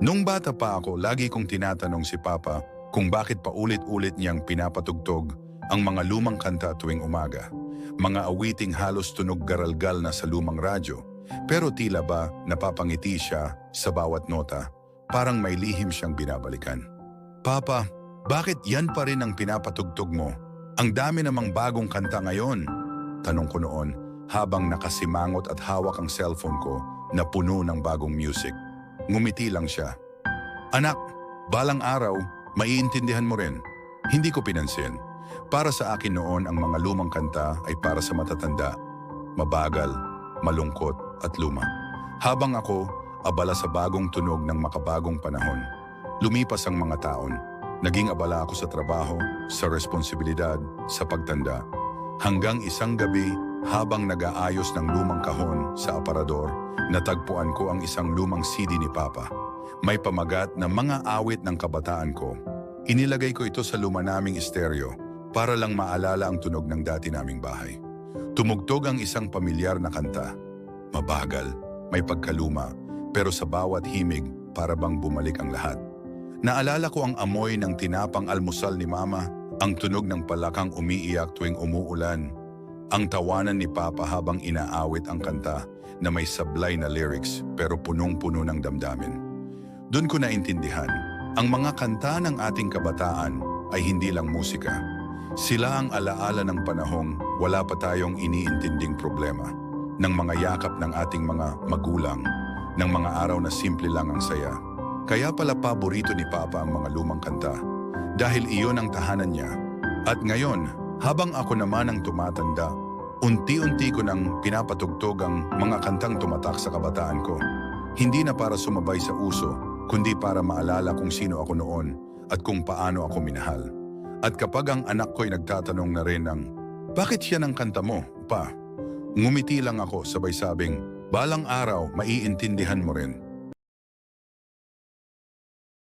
Nung bata pa ako, lagi kong tinatanong si Papa kung bakit paulit-ulit niyang pinapatugtog ang mga lumang kanta tuwing umaga. Mga awiting halos tunog garalgal na sa lumang radyo. Pero tila ba napapangiti siya sa bawat nota, parang may lihim siyang binabalikan. Papa, bakit yan pa rin ang pinapatugtog mo? Ang dami namang bagong kanta ngayon. Tanong ko noon habang nakasimangot at hawak ang cellphone ko na puno ng bagong music. Ngumiti lang siya. Anak, balang araw, maiintindihan mo rin. Hindi ko pinansin. Para sa akin noon ang mga lumang kanta ay para sa matatanda. Mabagal, malungkot at luma. Habang ako, abala sa bagong tunog ng makabagong panahon. Lumipas ang mga taon. Naging abala ako sa trabaho, sa responsibilidad, sa pagtanda. Hanggang isang gabi, habang nag-aayos ng lumang kahon sa aparador, natagpuan ko ang isang lumang CD ni Papa. May pamagat na mga awit ng kabataan ko. Inilagay ko ito sa luma naming estereo para lang maalala ang tunog ng dati naming bahay. Tumugtog ang isang pamilyar na kanta. Mabagal, may pagkaluma, pero sa bawat himig para bang bumalik ang lahat. Naalala ko ang amoy ng tinapang almusal ni Mama, ang tunog ng palakang umiiyak tuwing umuulan, ang tawanan ni Papa habang inaawit ang kanta na may sablay na lyrics pero punong-puno ng damdamin. Doon ko naintindihan, ang mga kanta ng ating kabataan ay hindi lang musika. Sila ang alaala ng panahong wala pa tayong iniintinding problema, ng mga yakap ng ating mga magulang, ng mga araw na simple lang ang saya. Kaya pala paborito ni Papa ang mga lumang kanta, dahil iyon ang tahanan niya. At ngayon, habang ako naman ang tumatanda, unti-unti ko nang pinapatugtog ang mga kantang tumatak sa kabataan ko. Hindi na para sumabay sa uso, kundi para maalala kung sino ako noon at kung paano ako minahal. At kapag ang anak ko'y nagtatanong na rin ng, Bakit siya ng kanta mo, pa? Ngumiti lang ako sabay sabing, Balang araw, maiintindihan mo rin.